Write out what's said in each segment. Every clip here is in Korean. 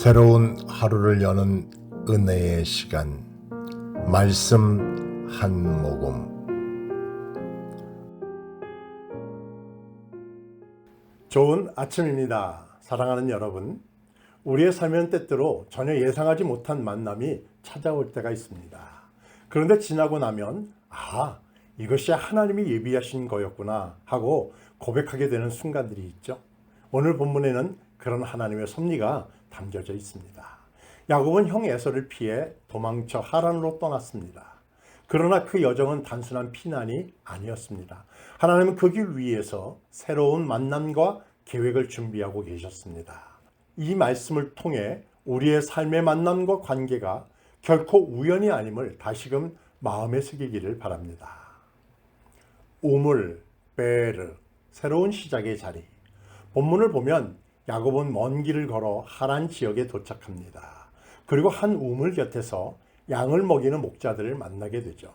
새로운 하루를 여는 은혜의 시간 말씀 한 모금 좋은 아침입니다. 사랑하는 여러분. 우리의 삶은 때때로 전혀 예상하지 못한 만남이 찾아올 때가 있습니다. 그런데 지나고 나면, 아, 이것이 하나님이 예비하신 거였구나 하고 고백하게 되는 순간들이 있죠. 오늘 본문에는 그런 하나님의 섭리가 담겨져 있습니다. 야곱은 형 에서를 피해 도망쳐 하란으로 떠났습니다. 그러나 그 여정은 단순한 피난이 아니었습니다. 하나님은 그 길 위에서 새로운 만남과 계획을 준비하고 계셨습니다. 이 말씀을 통해 우리의 삶의 만남과 관계가 결코 우연이 아님을 다시금 마음에 새기기를 바랍니다. 우물, 베르, 새로운 시작의 자리. 본문을 보면 야곱은 먼 길을 걸어 하란 지역에 도착합니다. 그리고 한 우물 곁에서 양을 먹이는 목자들을 만나게 되죠.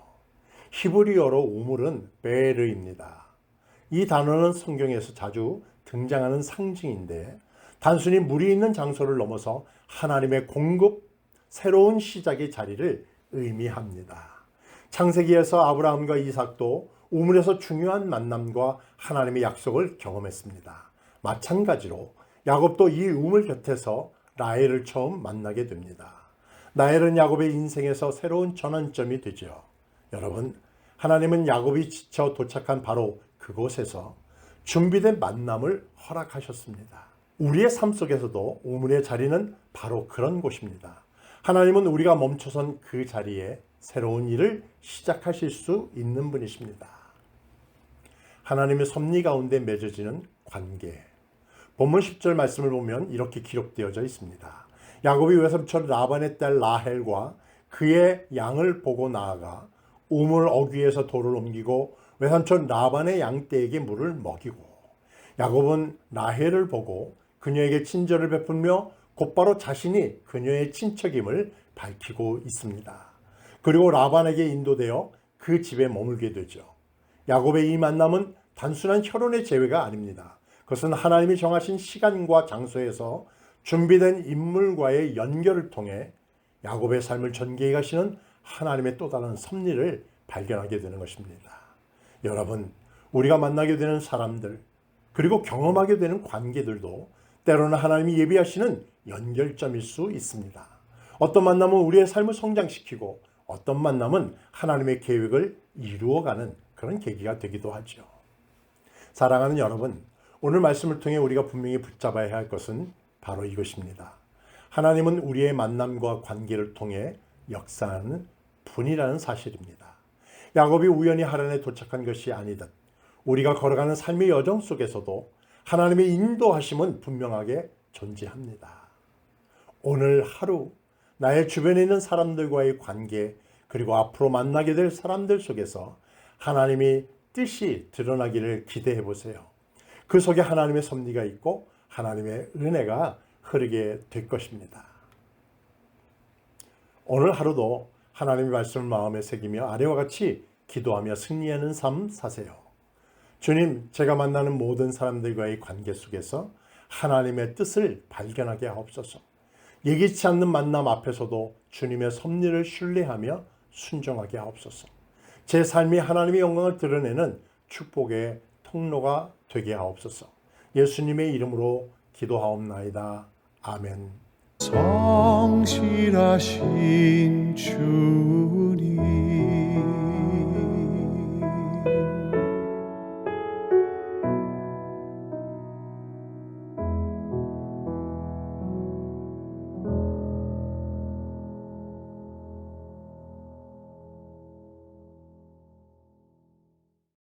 히브리어로 우물은 베르입니다. 이 단어는 성경에서 자주 등장하는 상징인데 단순히 물이 있는 장소를 넘어서 하나님의 공급, 새로운 시작의 자리를 의미합니다. 창세기에서 아브라함과 이삭도 우물에서 중요한 만남과 하나님의 약속을 경험했습니다. 마찬가지로 야곱도 이 우물 곁에서 라헬을 처음 만나게 됩니다. 라헬은 야곱의 인생에서 새로운 전환점이 되죠. 여러분, 하나님은 야곱이 지쳐 도착한 바로 그곳에서 준비된 만남을 허락하셨습니다. 우리의 삶 속에서도 우물의 자리는 바로 그런 곳입니다. 하나님은 우리가 멈춰선 그 자리에 새로운 일을 시작하실 수 있는 분이십니다. 하나님의 섭리 가운데 맺어지는 관계. 본문 10절 말씀을 보면 이렇게 기록되어져 있습니다. 야곱이 외삼촌 라반의 딸 라헬과 그의 양을 보고 나아가 우물 어귀에서 돌을 옮기고 외삼촌 라반의 양떼에게 물을 먹이고 야곱은 라헬을 보고 그녀에게 친절을 베풀며 곧바로 자신이 그녀의 친척임을 밝히고 있습니다. 그리고 라반에게 인도되어 그 집에 머물게 되죠. 야곱의 이 만남은 단순한 혈연의 재회가 아닙니다. 그것은 하나님이 정하신 시간과 장소에서 준비된 인물과의 연결을 통해 야곱의 삶을 전개해 가시는 하나님의 또 다른 섭리를 발견하게 되는 것입니다. 여러분, 우리가 만나게 되는 사람들, 그리고 경험하게 되는 관계들도 때로는 하나님이 예비하시는 연결점일 수 있습니다. 어떤 만남은 우리의 삶을 성장시키고 어떤 만남은 하나님의 계획을 이루어가는 그런 계기가 되기도 하죠. 사랑하는 여러분, 오늘 말씀을 통해 우리가 분명히 붙잡아야 할 것은 바로 이것입니다. 하나님은 우리의 만남과 관계를 통해 역사하는 분이라는 사실입니다. 야곱이 우연히 하란에 도착한 것이 아니듯 우리가 걸어가는 삶의 여정 속에서도 하나님의 인도하심은 분명하게 존재합니다. 오늘 하루 나의 주변에 있는 사람들과의 관계 그리고 앞으로 만나게 될 사람들 속에서 하나님이 뜻이 드러나기를 기대해 보세요. 그 속에 하나님의 섭리가 있고 하나님의 은혜가 흐르게 될 것입니다. 오늘 하루도 하나님의 말씀을 마음에 새기며 아래와 같이 기도하며 승리하는 삶 사세요. 주님, 제가 만나는 모든 사람들과의 관계 속에서 하나님의 뜻을 발견하게 하옵소서. 예기치 않는 만남 앞에서도 주님의 섭리를 신뢰하며 순종하게 하옵소서. 제 삶이 하나님의 영광을 드러내는 축복의 통로가 되게 하옵소서. 예수님의 이름으로 기도하옵나이다. 아멘. 성실하신 주님